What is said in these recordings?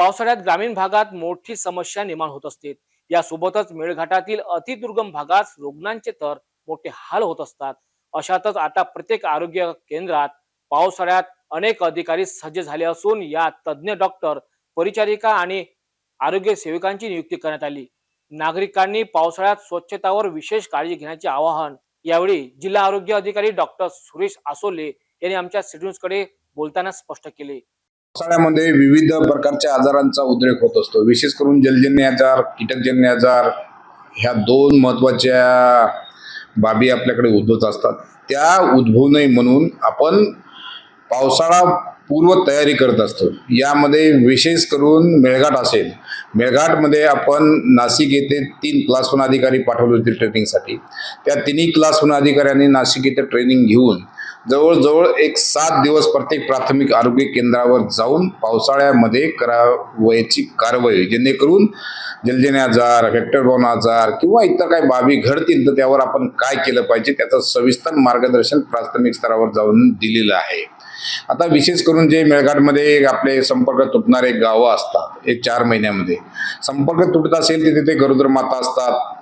पावसाळ्यात ग्रामीण भागात मोठी समस्या निर्माण होत असते. यासोबतच मेळघाटातील अतिदुर्गम भागात रुग्णांचे तर मोठे हाल होत असतात. अशातच आता प्रत्येक आरोग्य केंद्रात पावसाळ्यात अनेक अधिकारी सज्ज झाले असून या तज्ज्ञ डॉक्टर परिचारिका आणि आरोग्य सेविकांची नियुक्ती करण्यात आली. नागरिकांनी पावसाळ्यात स्वच्छतावर विशेष काळजी घेण्याचे आवाहन यावेळी जिल्हा आरोग्य अधिकारी डॉक्टर सुरेश आसोले यांनी आमच्या सिटीन्यूजकडे बोलताना स्पष्ट केले. पावसाळ्यामध्ये विविध प्रकारच्या आजारांचा उद्रेक होत असतो. विशेष करून जलजन्य आजार कीटकजन्य आजार ह्या दोन महत्त्वाच्या बाबी आपल्याकडे उद्भवत असतात. त्या उद्भवू नये म्हणून आपण पावसाळा पूर्व तयारी करत असतो. यामध्ये विशेष करून मेळघाट असेल. मेळघाटमध्ये आपण नाशिक येथे तीन क्लासवन अधिकारी पाठवले होते ट्रेनिंगसाठी त्या तिन्ही क्लासवन अधिकाऱ्यांनी नाशिक येथे ट्रेनिंग घेऊन जवळजवळ एक सात दिवस प्रत्येक प्राथमिक आरोग्य केंद्रावर जाऊन पावसाळ्यामध्ये करावयाची कारवाई जेणेकरून जलजन्य आजार व्हेक्टरबॉर्न आजार किंवा इतर काही बाबी घडतील तर त्यावर आपण काय केलं पाहिजे त्याचं सविस्तर मार्गदर्शन प्राथमिक स्तरावर जाऊन दिलेलं आहे. आता विशेष करून जे मेळघाटमध्ये आपले संपर्क तुटणारे गावं असतात हे चार महिन्यामध्ये. संपर्क तुटत असेल तर तिथे गरोदर माता असतात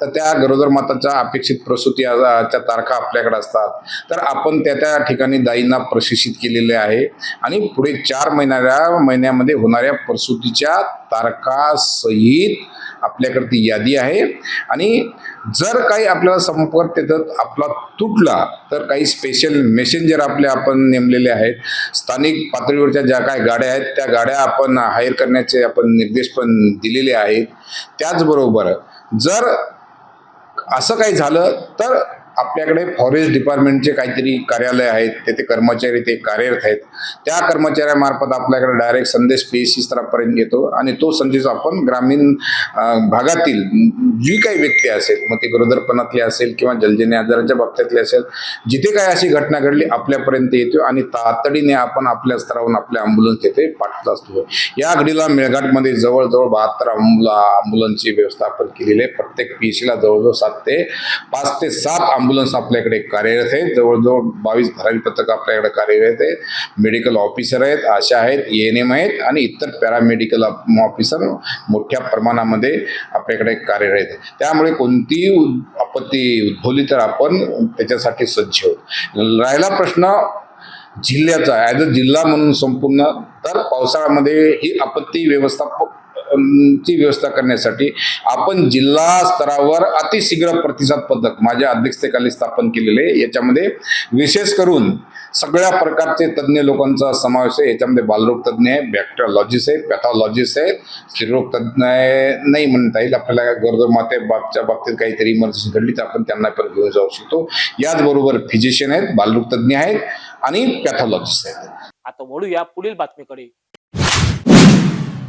तर त्या गरोदर माताच्या अपेक्षित प्रसूतीच्या तारखा आपल्याकडे असतात. तर आपण त्या त्या ठिकाणी दाईंना प्रशिक्षित केलेले आहे आणि पुढे चार महिन्या महिन्यामध्ये होणाऱ्या प्रसूतीच्या तारखासहित आपल्याकडे ती यादी आहे. आणि जर काही आपल्याला संपर्क त्याच्यात आपला तुटला तर काही स्पेशल मेसेंजर आपले आपण नेमलेले आहेत. स्थानिक पातळीवरच्या ज्या काही गाड्या आहेत त्या गाड्या आपण हायर करण्याचे आपण निर्देश पण दिलेले आहेत. त्याचबरोबर जर असं काही झालं तर आपल्याकडे फॉरेस्ट डिपार्टमेंटचे काहीतरी कार्यालय आहेत तेथे कर्मचारी ते कार्यरत आहेत. त्या कर्मचाऱ्यामार्फत आपल्याकडे डायरेक्ट संदेश पीएससी स्तरापर्यंत येतो आणि तो संदेश आपण ग्रामीण भागातील जी काही व्यक्ती असेल मग ती गरोदरपणातली असेल किंवा जलजन्य आजाराच्या बाबतीतली असेल जिथे काही अशी घटना घडली आपल्यापर्यंत येतो आणि तातडीने आपण आपल्या स्तरावरून आपल्या अँब्युलन्स तिथे पाठवत असतो. या घडीला मेळघाटमध्ये जवळजवळ बहात्तर अँब्युलन्सची व्यवस्था आपण केलेली आहे. प्रत्येक पी जवळजवळ सात ते पाच ते सात ॲम्ब्युलन्स आपल्याकडे कार्यरत आहेत जवळजवळ बावीस भरारी पथक आपल्याकडे कार्यरत आहेत. मेडिकल ऑफिसर आहेत आशा आहेत ए एन एम आहेत आणि इतर पॅरामेडिकल ऑफिसर मोठ्या प्रमाणामध्ये आपल्याकडे कार्यरत आहेत. त्यामुळे कोणतीही आपत्ती उद्भवली तर आपण त्याच्यासाठी सज्ज आहोत. राहिला प्रश्न जिल्ह्याचा ॲज अ जिल्हा म्हणून संपूर्ण तर पावसाळ्यामध्ये ही आपत्ती व्यवस्थापक ची व्यवस्था करण्यासाठी आपण जिल्हा स्तरावर अतिशीघ्र प्रतिसाद पथक माझ्या अध्यक्षतेखाली स्थापन केलेले आहे. याच्यामध्ये विशेष करून सगळ्या प्रकारचे तज्ज्ञ लोकांचा समावेश आहे. याच्यामध्ये बालरोग तज्ज्ञ आहे बॅक्टेरियोलॉजिस्ट आहे पॅथॉलॉजिस्ट आहेत स्त्रीरोग तज्ज्ञ आहे नाही म्हणता येईल. आपल्याला गरोदर माते बाबच्या बाबतीत काहीतरी इमर्जन्सी घडली तर आपण त्यांना पण घेऊन जाऊ शकतो. याचबरोबर फिजिशियन आहेत बालरोग तज्ज्ञ आहेत आणि पॅथॉलॉजिस्ट आहेत. आता वळूया पुढील बातमीकडे.